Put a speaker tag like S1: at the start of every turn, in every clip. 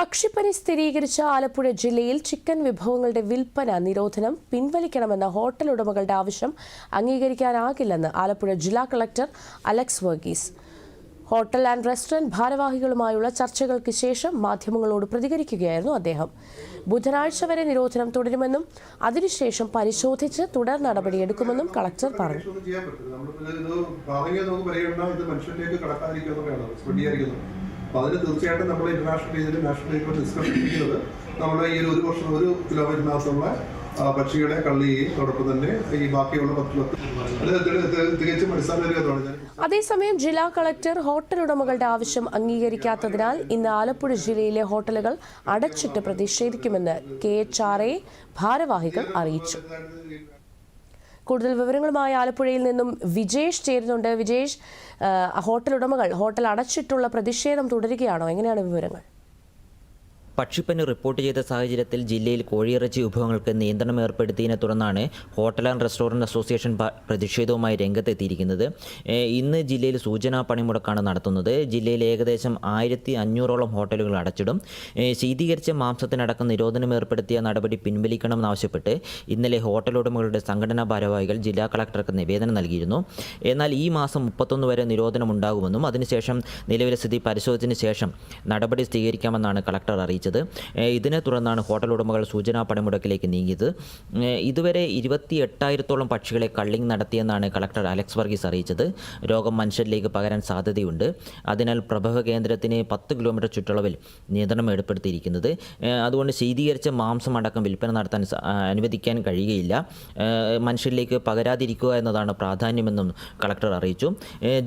S1: പക്ഷിപ്പനി സ്ഥിരീകരിച്ച ആലപ്പുഴ ജില്ലയിൽ ചിക്കൻ വിഭവങ്ങളുടെ വിൽപ്പന നിരോധനം പിൻവലിക്കണമെന്ന ഹോട്ടൽ ഉടമകളുടെ ആവശ്യം അംഗീകരിക്കാനാകില്ലെന്ന് ആലപ്പുഴ ജില്ലാ collector Alex Varghese. Hotel and restaurant ഭാരവാഹികളുമായുള്ള ചർച്ചകൾക്ക് ശേഷം മാധ്യമങ്ങളോട് പ്രതികരിക്കുകയായിരുന്നു അദ്ദേഹം. ബുധനാഴ്ച വരെ നിരോധനം തുടരുമെന്നും അതിനുശേഷം പരിശോധിച്ച് തുടർ നടപടിയെടുക്കുമെന്നും കളക്ടർ പറഞ്ഞു.
S2: ഒന്നും ചെയ്യാൻ പറ്റില്ല നമ്മളിപ്പോ ഇത് പ്രാഥമികം നമുക്ക് പരിഗണന ഇത് മനുഷ്യരിലേക്ക് കടക്കാതിരിക്കുന്നതാണ് സ്പ്രെഡ് ചെയ്യാതിരിക്കുന്നത് അപ്പൊ അതിന് തീർച്ചയായിട്ടും നമ്മൾ ഇന്റർനാഷണൽ രീതിയിൽ നാഷണൽ രീതിയിൽ ഡിസ്കസ് ചെയ്യുന്നത് നമ്മുടെ ഈ ഒരു വർഷം ഒരു കിലോമീറ്ററിനകത്തുള്ള പക്ഷികളെ കള്ളിയെയും അതോടൊപ്പം തന്നെ ഈ ബാക്കിയുള്ള പത്ത് പത്ത്
S1: അതേസമയം ജില്ലാ കളക്ടർ ഹോട്ടൽ ഉടമകളുടെ ആവശ്യം അംഗീകരിക്കാത്തതിനാൽ ഇന്ന് ആലപ്പുഴ ജില്ലയിലെ ഹോട്ടലുകൾ അടച്ചിട്ട് പ്രതിഷേധിക്കുമെന്ന് കെ എച്ച് ആർ എ ഭാരവാഹികൾ അറിയിച്ചു. കൂടുതൽ വിവരങ്ങളുമായി ആലപ്പുഴയിൽ നിന്നും വിജേഷ് ചേരുന്നുണ്ട്. വിജേഷ് ഹോട്ടൽ ഉടമകൾ ഹോട്ടൽ അടച്ചിട്ടുള്ള പ്രതിഷേധം തുടരുകയാണോ? എങ്ങനെയാണ് വിവരങ്ങൾ?
S3: പക്ഷിപ്പനി റിപ്പോർട്ട് ചെയ്ത സാഹചര്യത്തിൽ ജില്ലയിൽ കോഴിയിറച്ചി വിഭവങ്ങൾക്ക് നിയന്ത്രണം ഏർപ്പെടുത്തിയതിനെ തുടർന്നാണ് ഹോട്ടൽ ആൻഡ് റെസ്റ്റോറന്റ് അസോസിയേഷൻ പ്രതിഷേധവുമായി രംഗത്തെത്തിയിരിക്കുന്നത്. ഇന്ന് ജില്ലയിൽ സൂചനാ പണിമുടക്കാണ് നടത്തുന്നത്. ജില്ലയിൽ ഏകദേശം ആയിരത്തി അഞ്ഞൂറോളം ഹോട്ടലുകൾ അടച്ചിടും. ശീതീകരിച്ച മാംസത്തിനടക്കം നിരോധനം ഏർപ്പെടുത്തിയ നടപടി പിൻവലിക്കണമെന്നാവശ്യപ്പെട്ട് ഇന്നലെ ഹോട്ടൽ ഉടമകളുടെ സംഘടനാ ഭാരവാഹികൾ ജില്ലാ കളക്ടർക്ക് നിവേദനം നൽകിയിരുന്നു. എന്നാൽ ഈ മാസം മുപ്പത്തൊന്ന് വരെ നിരോധനം ഉണ്ടാകുമെന്നും അതിനുശേഷം നിലവിലെ സ്ഥിതി പരിശോധിച്ചതിന് ശേഷം നടപടി സ്വീകരിക്കാമെന്നാണ് കളക്ടർ അറിയിച്ചത്. ഏഹ് ഇതിനെ തുടർന്നാണ് ഹോട്ടൽ ഉടമകൾ സൂചനാ പണിമുടക്കിലേക്ക് നീങ്ങിയത്. ഇതുവരെ ഇരുപത്തി എട്ടായിരത്തോളം പക്ഷികളെ കള്ളിങ് നടത്തിയെന്നാണ് കളക്ടർ അലക്സ് വർഗീസ് അറിയിച്ചത്. രോഗം മനുഷ്യരിലേക്ക് പകരാൻ സാധ്യതയുണ്ട്. അതിനാൽ പ്രഭവ കേന്ദ്രത്തിന് പത്ത് കിലോമീറ്റർ ചുറ്റളവിൽ നിയന്ത്രണം ഏർപ്പെടുത്തിയിരിക്കുന്നത്. അതുകൊണ്ട് ശീതീകരിച്ച മാംസം അടക്കം വിൽപ്പന നടത്താൻ അനുവദിക്കാൻ കഴിയുകയില്ല. മനുഷ്യരിലേക്ക് പകരാതിരിക്കുക എന്നതാണ് പ്രാധാന്യമെന്നും കളക്ടർ അറിയിച്ചു.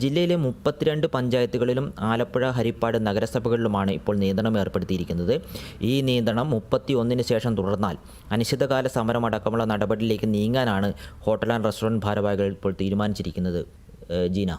S3: ജില്ലയിലെ മുപ്പത്തിരണ്ട് പഞ്ചായത്തുകളിലും ആലപ്പുഴ ഹരിപ്പാട് നഗരസഭകളിലുമാണ് ഇപ്പോൾ നിയന്ത്രണം ഏർപ്പെടുത്തിയിരിക്കുന്നത്. ഈ നിയന്ത്രണം മുപ്പത്തി ഒന്നിന് ശേഷം തുടർന്നാൽ അനിശ്ചിതകാല സമരമടക്കമുള്ള നടപടിയിലേക്ക് നീങ്ങാനാണ് ഹോട്ടൽ ആൻഡ് റെസ്റ്റോറന്റ് ഭാരവാഹികൾ ഇപ്പോൾ തീരുമാനിച്ചിരിക്കുന്നത്. ജീന.